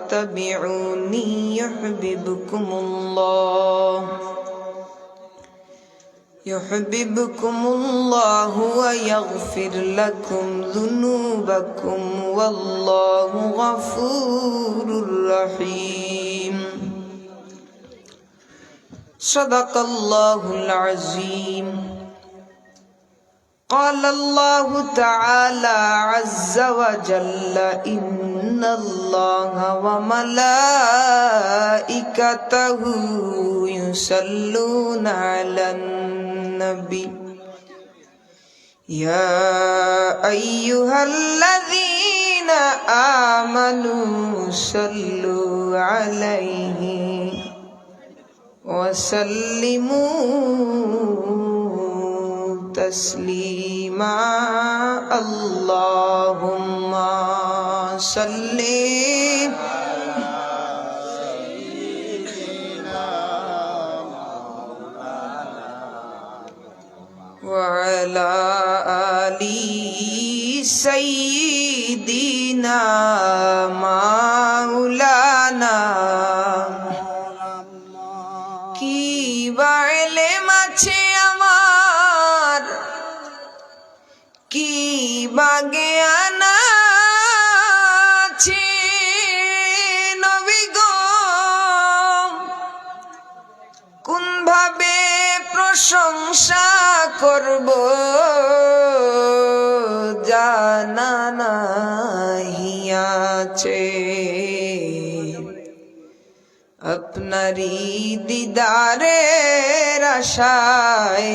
اتبعوني يحببكم الله. يحببكم الله ويغفر لكم ذنوبكم والله غفور رحيم. صدق الله العظيم. قال الله تعالى عز وجل إن الله وملائكته يصلون على النبي. يا أيها الذين آمنوا صلوا عليه وسلموا تسليما. اللهم صل وعلى آل سيدنا مولانا বাগে আনাছে নবী গো। কোন ভাবে প্রশংসা করব জানা নাহিয়াছে আপনারই দিদারের আশায়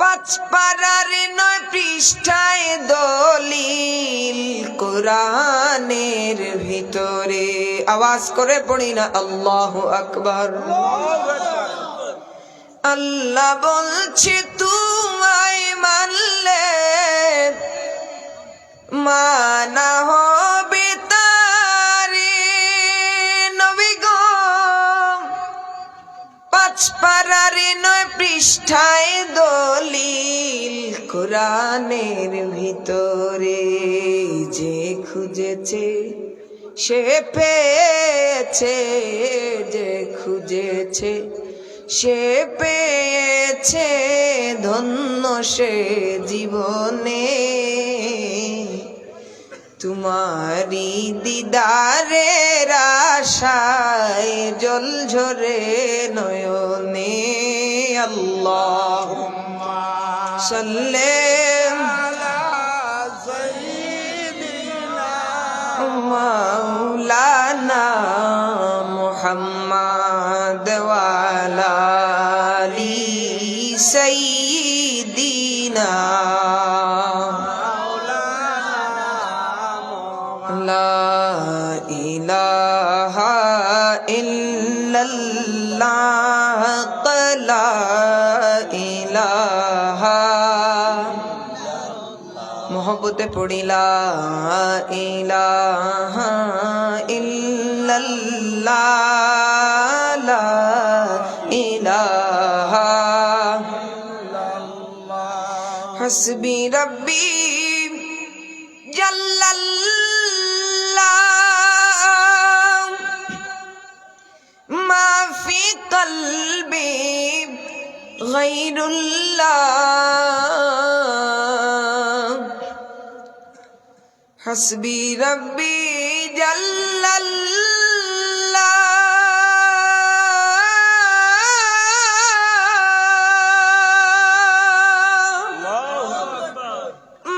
পাঁচ নয় পৃষ্ঠায় দলিল ভিতরে। আওয়াজ করে পড়ি না, আল্লাহ আকবার। আল্লাহ বলছে তোমায় মানলে মানা হবে তারি নবী গো। পাঁচ পৃষ্ঠায় দলিল কোরআনের ভিতরে যে খুঁজেছে, সে পেয়েছে, যে খুঁজেছে, সে পেয়েছে ধন্য সে জীবনে। তোমারি দিদারের আশায় জল ঝরে নয়নে আল্লাহ। সাল্লে মাওলানা মুহাম্মদ ওয়ালা আলি ইল্লাল্লাহ লা ইলাহা মোহব্বতে পড়িলা ইলাহা ইল্লাল্লাহ। লা ইলাহা হাসবি রব্বি হাসবি রব্বি জাল্লাল্লাহ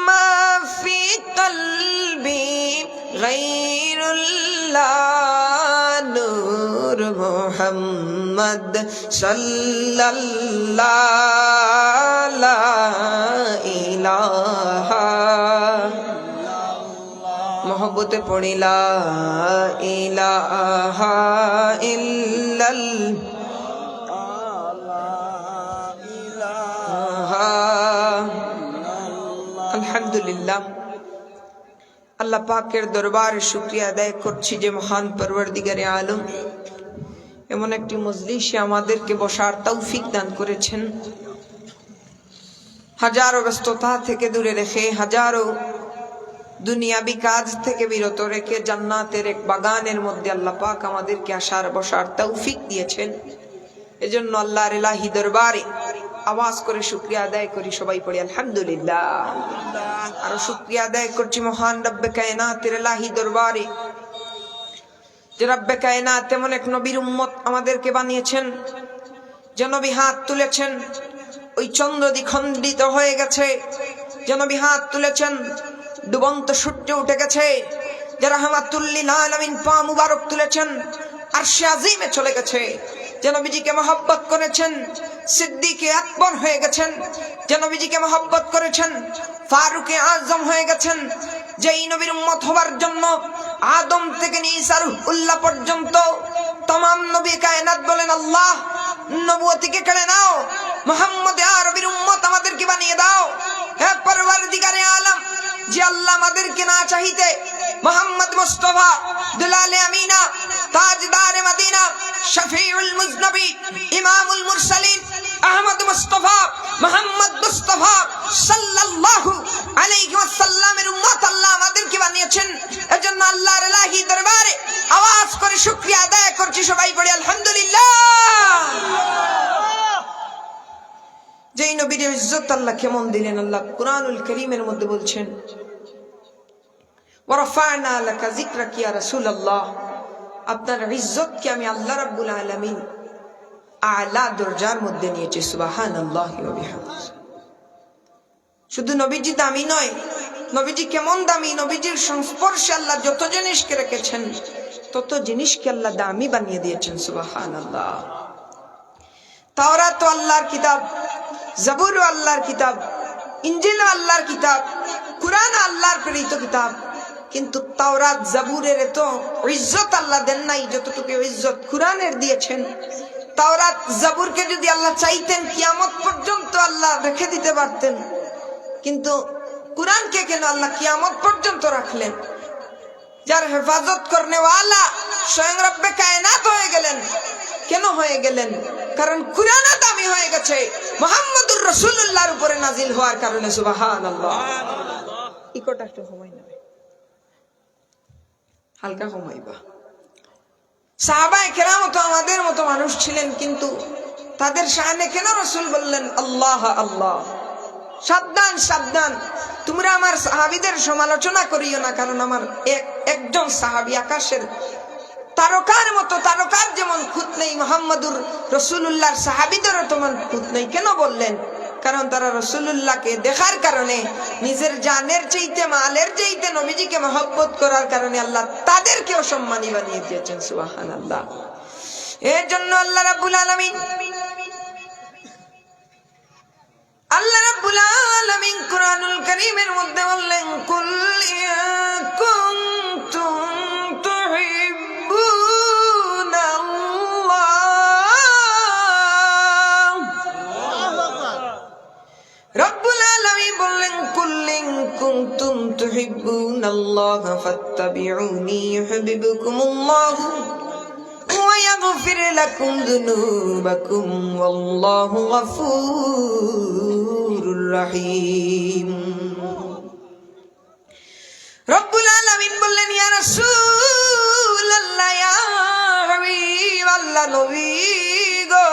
মা ফি কলবি গায়রুল্লাহ নূর মোহাম্মদ সাল্লাল্লাহ লা মহব্বতে পড়িলা ইলাহা ইল্লাল্লাহ। আলহামদুলিল্লাহ। আল্লাহ পাকের দরবার শুক্রিয়া আদায় করছি যে মহান পরবর্দিগারে আলম। এমন একটি মজলিসে আমাদেরকে বসার তৌফিক দান করেছেন। হাজারো ব্যস্ততা থেকে দূরে রেখে হাজারো দুনিয়াবি কাজ থেকে বিরত রেখে জান্নাতের এক বাগানের মধ্যে আল্লাহ পাক আমাদেরকে আসার, বসার তৌফিক দিয়েছেন। এজন্য আল্লাহর এলাহি দরবারে আওয়াজ করে শুক্রিয়া আদায় করি সবাই পড়ি, আলহামদুলিল্লাহ। আরও শুক্রিয়া আদায় করছি মহান রব্বে কায়নাতের এলাহি দরবারে। যে রব্বে কায়নাত তেমন এক নবীর উম্মত আমাদেরকে বানিয়েছেন, যে নবী হাত তুলেছেন, ওই চন্দ্র দ্বিখণ্ডিত হয়ে গেছে, যে নবী হাত তুলেছেন ডুবন্ত সূর্য উঠে গেছে। যে রাহমাতুল্লিল আলামিন পা মুবারক তুলেছেন আর সে আজিমে চলে গেছে। যে নবীজিকে মহব্বত করেছেন, সিদ্দিকে আকবর হয়ে গেছেন। যে নবীজিকে মহব্বত করেছেন, ফারুকে আজম হয়ে গেছেন। যেই নবীর উম্মত হবার জন্য আদম থেকে নিয়ে ইসার উল্লাহ পর্যন্ত তমাম নবী কায়নাত বলেন, আল্লাহ নবুয়তিকে কেড়ে নাও। মোহাম্মদ আরবির উম্মত আমাদেরকে বানিয়ে দাও। হে পরওয়ারদিগারে আলম, যে আল্লাহ আমাদেরকে না চাহিতে মোহাম্মদ মুস্তফা, দুলালে আমিনা, তাজদারে মদিনা, শফিউল মুজনবী, ইমামুল মুরসালিন, আহমদ মুস্তফা, মোহাম্মদ মুস্তফা সাল্লাল্লাহু আলাইহি ওয়াসাল্লামের উম্মত আল্লাহ আমাদেরকে বানিয়েছেন। এজন্য আল্লাহর ইলাহি দরবারে আওয়াজ করে শুকরিয়া আদায় করছি সবাই পড়ি আলহামদুলিল্লাহ যেই নবীর ইজ্জত আল্লাহ কেমন দিলেন? আল্লাহ কুরআনুল করিমের মধ্যে বলছেন আপনার ইজ্জতকে আমি আল্লাহ রাব্বুল আলামিন আলা দরজার মধ্যে নিয়েছি ওয়া বিহামদিহি শুধু নবীজি দামি নয়, নবীজি কেমন দামি? নবীজির সংস্পর্শে আল্লাহ যত জিনিসকে রেখেছেন, তত জিনিসকে আল্লাহ দামি বানিয়ে দিয়েছেন, সুবহানাল্লাহ। তাওরা তো আল্লাহর কিতাব। জাবুর আল্লাহর কিতাব ইঞ্জিল আল্লাহর কিতাব কুরআন আল্লাহর প্রেরিত কিতাব। কিন্তু তাওরাত জাবুরের এত ইজ্জত আল্লাহ দেন নাই, যতটুকু ইজ্জত কুরআনের দিয়েছেন। তাওরাত জাবুরকে যদি আল্লাহ চাইতেন, কিয়ামত পর্যন্ত আল্লাহ রেখে দিতে পারতেন। কিন্তু কুরআনকে কেন আল্লাহ কিয়ামত পর্যন্ত রাখলেন? যার হেফাজত করনে স্বয়ং রব্বে কায়নাত হয়ে গেলেন। কেন হয়ে গেলেন? কারণ কুরআনা দামি হয়ে গেছে। মোহাম্মদুর রসুল্লাহর উপরে নাজিল হওয়ার কারণে সুবাহান ইকোটা একটু সময় নেবে। হালকা কমাইবা সাহাবাই কেরাম তো আমাদের মতো মানুষ ছিলেন কিন্তু তাদের সামনে কেন রসুল বললেন আল্লাহ আল্লাহ সাবধান সাবধান। তোমরা আমার সাহাবিদের সমালোচনা করিও না কারণ আমার এক একজন সাহাবি আকাশের তারকার মতো তারকার যেমন খুঁত নেই মোহাম্মদুর রসুল্লাহর সাহাবিদেরও তেমন খুঁত নেই। কেন বললেন? কারণ তারা রসুল্লাহকে দেখার কারণে, নিজের জানের চাইতে, মালের চাইতে নবীজিকে মহব্বত করার কারণে আল্লাহ তাদেরকেও সম্মানী বানিয়ে দিয়েছেন সুবাহান আল্লাহ এর জন্য আল্লাহ রাবুল আলমিন, আল্লাহ রাব্বুল আলামিন কুরআনুল কারীমের মধ্যে বললেন, কুল ইয়া ইন কুনতুম তুহিব্বুনাল্লাহ ফাত্তাবিউনি ইউহিব্বুকুমুল্লাহ ويغفر لكم ذنوبكم والله غفور رحيم রব্বুল আলামিন বললেন ইয়া রাসূলুল্লাহ ইয়া হাবিব আল্লাহ নবী গো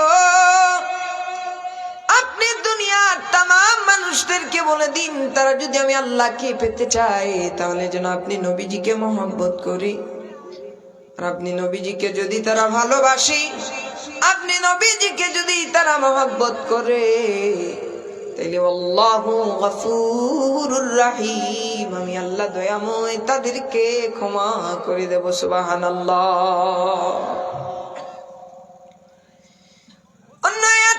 আপনি দুনিয়ার তাম মানুষদেরকে বলে দিন, তারা যদি আমি আল্লাহকে পেতে চাই, তাহলে যেন আপনি নবীজিকে মহব্বত করি। আর আপনি নবীজিকে যদি তারা ভালোবাসি, আপনি নবীজিকে যদি তারা মহব্বত করে, তাইলে আল্লাহু রাহিম। আমি আল্লাহ দয়াময় তাদেরকে ক্ষমা করে দেব সুবাহান অন্য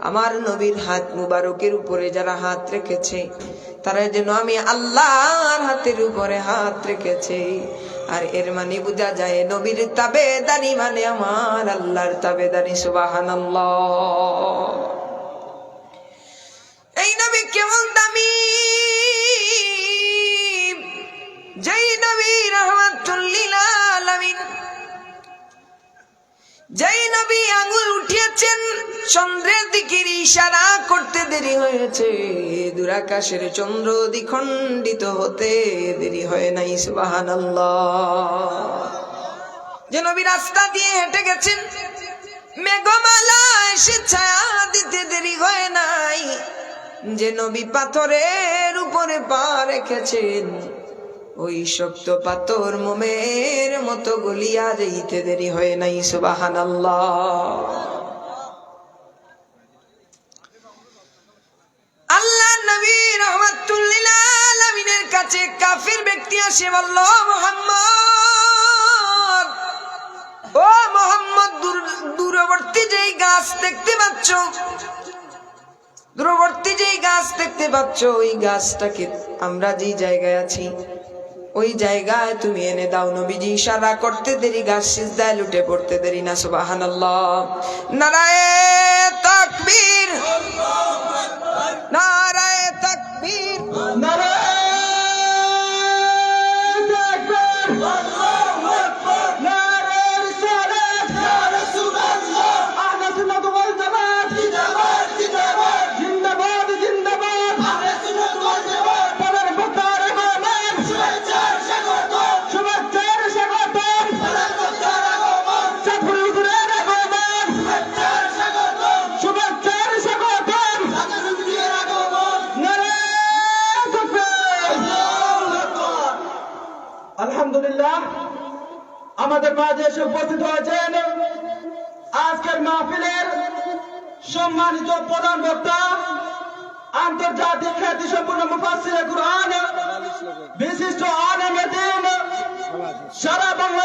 আমার নবীর হাত মুবারকের উপরে যারা হাত রেখেছে, তারা যেন আমি আল্লাহর হাতের উপরে হাত রেখেছে। আর এর মানে বোঝা যায় নবীর তাবেদারি মানে আমার আল্লাহর তাবেদারি সুবহানাল্লাহ। এই নবী কেমন দামি? যেই নবী রহমাতুল্লিল যেই নবী আঙুল উঠিয়েছেন। চন্দ্রের দিকে ইশারা করতে দেরি হয়েছে। দুরাকাশের চন্দ্র দ্বিখণ্ডিত হতে দেরি হয় নাই, সুবহানাল্লাহ। যে নবী রাস্তা দিয়ে হেঁটে গেছেন। মেঘমালা এসে ছায়া দিতে দেরি হয় নাই। যে নবী পাথরের উপরে পা রেখেছেন। ওই শক্ত পাথর মোমের মতো গলিয়া যেতে দেরি হয় নাই সুবাহান আল্লাহ কাছে মোহাম্মদ। ও মোহাম্মদ দূরবর্তী যেই গাছ দেখতে পাচ্ছ, দূরবর্তী যেই গাছ দেখতে ওই গাছটাকে আমরা যেই জায়গায় আছি ওই জায়গায় তুমি এনে দাও নবীজি, ইশারা করতে দেরি, গাছ সিজদায় লুটে পড়তে দেরি না, সুবহানাল্লাহ। নারায় তাকবীর। নারায় তাকবীর। আলহামদুলিল্লাহ আমাদের মাঝে এসে উপস্থিত হয়েছেন আজকের মাহফিলের সম্মানিত প্রধান বক্তা, আন্তর্জাতিক খ্যাতি সম্পূর্ণ মুফাসির কুরআন, বিশিষ্ট আলমেদিন সারা বাংলা